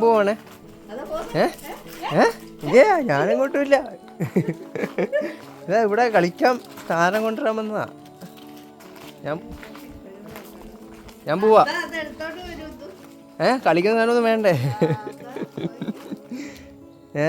പോവാണേ. ഏ? ഏ? ഇല്ലേ ഞാനെങ്ങോട്ടുമില്ല. ഇതാ ഇവിടെ കളിക്കാം സാധനം കൊണ്ടുവരാൻ വന്നതാ. ഞാൻ ഞാൻ പോവാ. ഏ കളിക്കുന്ന സാധനമൊന്നും വേണ്ടേ? ഏ?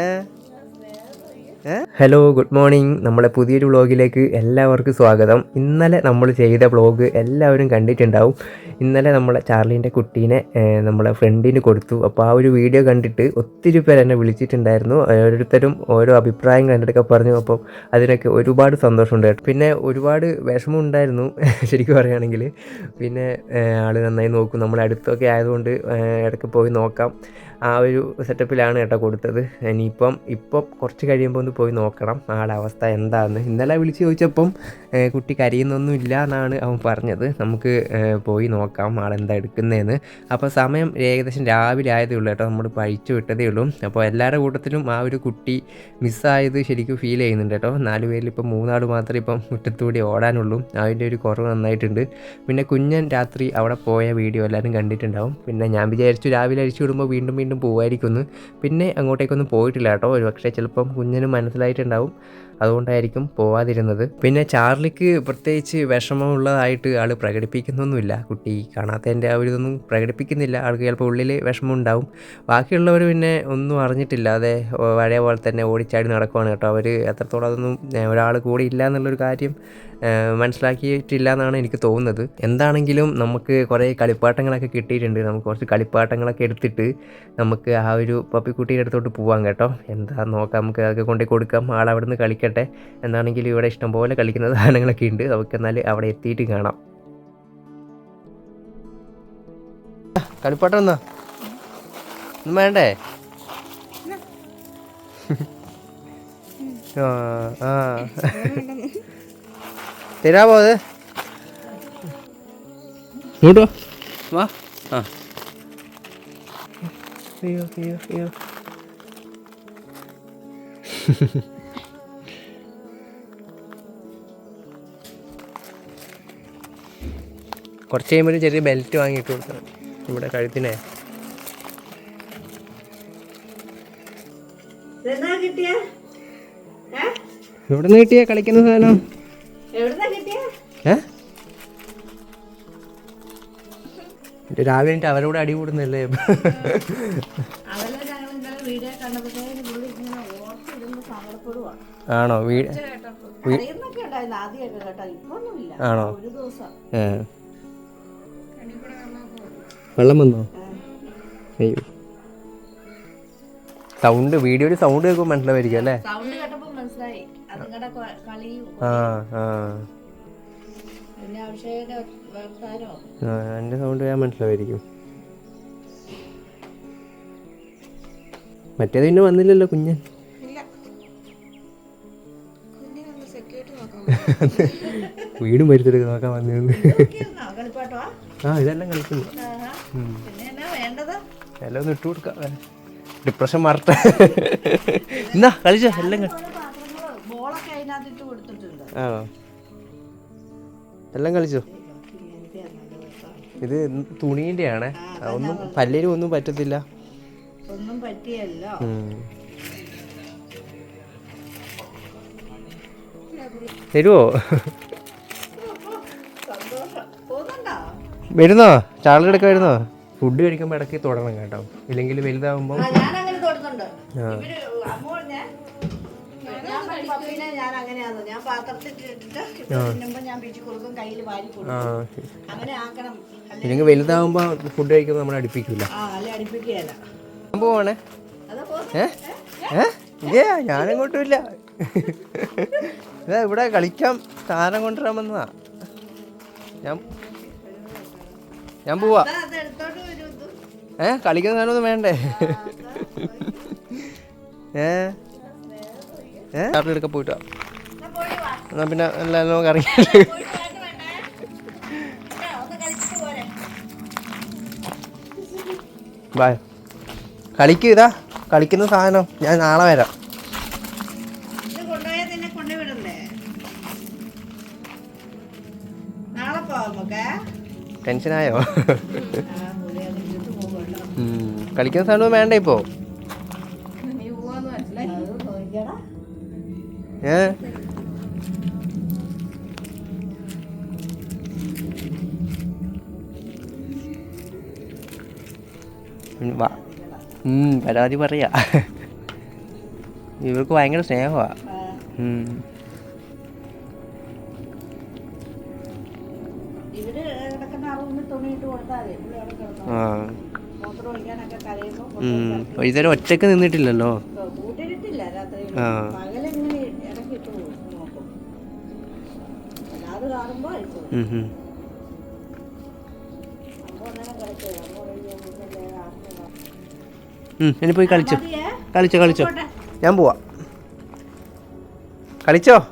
ഹലോ ഗുഡ് മോർണിംഗ് നമ്മുടെ പുതിയൊരു വ്ളോഗിലേക്ക് എല്ലാവർക്കും സ്വാഗതം. ഇന്നലെ നമ്മൾ ചെയ്ത വ്ളോഗ് എല്ലാവരും കണ്ടിട്ടുണ്ടാവും. ഇന്നലെ നമ്മളെ ചാർലീന്റെ കുട്ടീനെ നമ്മളെ ഫ്രണ്ടിന് കൊടുത്തു. അപ്പോൾ ആ ഒരു വീഡിയോ കണ്ടിട്ട് ഒത്തിരി പേർ എന്നെ വിളിച്ചിട്ടുണ്ടായിരുന്നു. ഓരോരുത്തരും ഓരോ അഭിപ്രായം കണ്ടിട്ടൊക്കെ പറഞ്ഞു. അപ്പം അതിനൊക്കെ ഒരുപാട് സന്തോഷമുണ്ട് പിന്നെ ഒരുപാട് വിഷമം ഉണ്ടായിരുന്നു ശരിക്കും പറയുകയാണെങ്കിൽ. പിന്നെ ആൾ നന്നായി നോക്കും. നമ്മളെ അടുത്തൊക്കെ ആയതുകൊണ്ട് ഇടയ്ക്ക് പോയി നോക്കാം. ആ ഒരു സെറ്റപ്പിലാണ് കേട്ടോ കൊടുത്തത്. ഇനിയിപ്പം ഇപ്പം കുറച്ച് കഴിയുമ്പോൾ ഒന്ന് പോയി നോക്കണം. ആളുടെ അവസ്ഥ എന്താണെന്ന് ഇന്നലെ വിളിച്ച് ചോദിച്ചപ്പം കുട്ടി കരയുന്നൊന്നും ഇല്ല എന്നാണ് അവൻ പറഞ്ഞത്. നമുക്ക് പോയി നോക്കാം ആളെന്താ എടുക്കുന്നതെന്ന് അപ്പോൾ സമയം ഏകദേശം രാവിലെ ആയതേ ഉള്ളൂ കേട്ടോ നമ്മൾ പഴിച്ചു വിട്ടതേ ഉള്ളൂ. അപ്പോൾ എല്ലാവരുടെ കൂട്ടത്തിലും ആ ഒരു കുട്ടി മിസ്സായത് ശരിക്കും ഫീൽ ചെയ്യുന്നുണ്ട് കേട്ടോ നാല് പേരിൽ ഇപ്പം മൂന്നാൾ മാത്രമേ ഇപ്പം മുറ്റത്തൂടി ഓടാനുള്ളൂ. അതിന്റെ ഒരു കുറവ് നന്നായിട്ടുണ്ട്. പിന്നെ കുഞ്ഞൻ രാത്രി അവിടെ പോയ വീഡിയോ എല്ലാവരും കണ്ടിട്ടുണ്ടാവും. പിന്നെ ഞാൻ വിചാരിച്ചു രാവിലെ അഴിച്ചു വിടുമ്പോൾ വീണ്ടും വീണ്ടും പോകുമായിരിക്കുമെന്ന് പിന്നെ അങ്ങോട്ടേക്കൊന്നും പോയിട്ടില്ല കേട്ടോ. ഒരു പക്ഷേ ചിലപ്പം കുഞ്ഞിന് മനസ്സിലായിട്ടുണ്ടാവും. അതുകൊണ്ടായിരിക്കും പോവാതിരുന്നത്. പിന്നെ ചാർലിക്ക് പ്രത്യേകിച്ച് വിഷമമുള്ളതായിട്ട് ആൾ പ്രകടിപ്പിക്കുന്നൊന്നുമില്ല. കുട്ടി കാണാത്തതിന്റെ ആ ഒരു ഇതൊന്നും പ്രകടിപ്പിക്കുന്നില്ല. ആൾക്ക് ചിലപ്പോൾ ഉള്ളിൽ വിഷമം ഉണ്ടാവും ബാക്കിയുള്ളവർ പിന്നെ ഒന്നും അറിഞ്ഞിട്ടില്ല അതെ ഓ, പഴയ പോലെ തന്നെ ഓടിച്ചാടി നടക്കുവാണ് കേട്ടോ. അവർ എത്രത്തോളം അതൊന്നും ഒരാൾ കൂടി ഇല്ല എന്നുള്ളൊരു കാര്യം മനസ്സിലാക്കിയിട്ടില്ല എന്നാണ് എനിക്ക് തോന്നുന്നത്. എന്താണെങ്കിലും നമുക്ക് കുറേ കളിപ്പാട്ടങ്ങളൊക്കെ കിട്ടിയിട്ടുണ്ട്. നമുക്ക് കുറച്ച് കളിപ്പാട്ടങ്ങളൊക്കെ എടുത്തിട്ട് നമുക്ക് ആ ഒരു പപ്പിക്കുട്ടിയുടെ അടുത്തോട്ട് പോവാം കേട്ടോ. എന്താ നോക്കാം. നമുക്ക് അതൊക്കെ കൊണ്ടു കൊടുക്കാം. ആൾ അവിടെ കളിക്കട്ടെ എന്താണെങ്കിലും ഇവിടെ ഇഷ്ടംപോലെ കളിക്കുന്ന സാധനങ്ങളൊക്കെ ഉണ്ട്. നമുക്ക് എന്നാൽ അവിടെ എത്തിയിട്ട് കാണാം. കളിപ്പാട്ടം എന്നാ? ഒന്നും വേണ്ടേ? ആ ആ. തരാമോ അത്? ഇങ്ങോട്ടോ. വാ. ആ. അയ്യോ അയ്യോ അയ്യോ. കുറച്ച് കഴിയുമ്പോൾ ഒരു ചെറിയ ബെൽറ്റ് വാങ്ങിയിട്ട് കൊടുക്കണം നമ്മുടെ കഴുത്തിനെ. എവിടുന്ന് കിട്ടിയ കളിക്കുന്ന സാധനം? രാവിലെ അവരോട് അടി കൂടുന്നല്ലേ ആണോ? വീട് ആണോ? വീഡിയോ വെള്ളം വന്നോ? അയ്യോ. സൗണ്ട് വീഡിയോയിൽ സൗണ്ട് കേൾക്കുമ്പോൾ മനസ്സിലാവായിരിക്കും അല്ലേ? എന്റെ സൗണ്ട് ഞാൻ മനസ്സിലാവായിരിക്കും. മറ്റേത് പിന്നെ വന്നില്ലല്ലോ കുഞ്ഞൻ വീടും പരിസരമൊക്കെ നോക്കാൻ വന്നിരുന്നു ആ ഇതെല്ലാം കളിക്കുന്നു. എല്ലാം ഒന്ന് ഇട്ട് കൊടുക്കാം. ഡിപ്രഷൻ മാറട്ടെ. എന്നാ കളിച്ചോ എല്ലാം ആണോ എല്ലാം കളിച്ചോ? ഇത് തുണീന്റെ ആണ് ഒന്നും പല്ലിനും ഒന്നും പറ്റത്തില്ല. ഒന്നും പറ്റിയല്ലോ. തിന്നുമ്പോ വരുന്നോ? പിടിച്ചു വരുന്നോ? ഫുഡ് വാരി ഇടയ്ക്ക് കൊടുക്കും കേട്ടോ. ഇല്ലെങ്കിൽ അല്ലെ? ഇല്ലെങ്കിൽ വലുതാവുമ്പോൾ ഫുഡ് കഴിക്കുമ്പോൾ നമ്മൾ അടുപ്പിക്കില്ല പോവാണേ. അതാ പോകുന്നു ഏ ഇല്ലേ ഞാനെങ്ങോട്ടുമില്ല. ഇതാ ഇവിടെ കളിക്കാം സ്ഥാനം കൊണ്ടുവരാൻ വന്നതാ. ഞാൻ ഞാൻ പോവാ. ഏ കളിക്കുന്ന സാധനമൊന്നും വേണ്ടേ? ഏ? ഏ? എടുക്കാൻ പോയിട്ട്. എന്നാ പിന്നെ എല്ലാം നമുക്ക് അറിയാം. ബായ്. കളിക്കൂ ഇതാ. കളിക്കുന്ന സാധനം ഞാൻ നാളെ വരാം. ടെൻഷനായോ. കളിക്കുന്ന സാധനവും വേണ്ട ഇപ്പോ? ഏ? വാ. പരാതി പറയാ. ഇവർക്ക് ഭയങ്കര സ്നേഹമാ ആ, ഉം. ഇവർ കിടക്കുന്ന ആ റൂമിൽ തുണിയിട്ട് കൊടുത്താൽ മതി. ഇവിടെ അവിടെ കിടന്നോ ആ. മൂത്രം ഒഴിക്കാനൊക്കെ കരയുമ്പോൾ ഉം. ഇതുവരെ ഒറ്റയ്ക്ക് നിന്നിട്ടില്ലല്ലോ? ആ. ഉം, അങ്ങനെ കിടക്കുക ഉം, ഇനി പോയി കളിച്ചോ. കളിച്ചോ കളിച്ചോ. ഞാൻ പോവാ. കളിച്ചോ?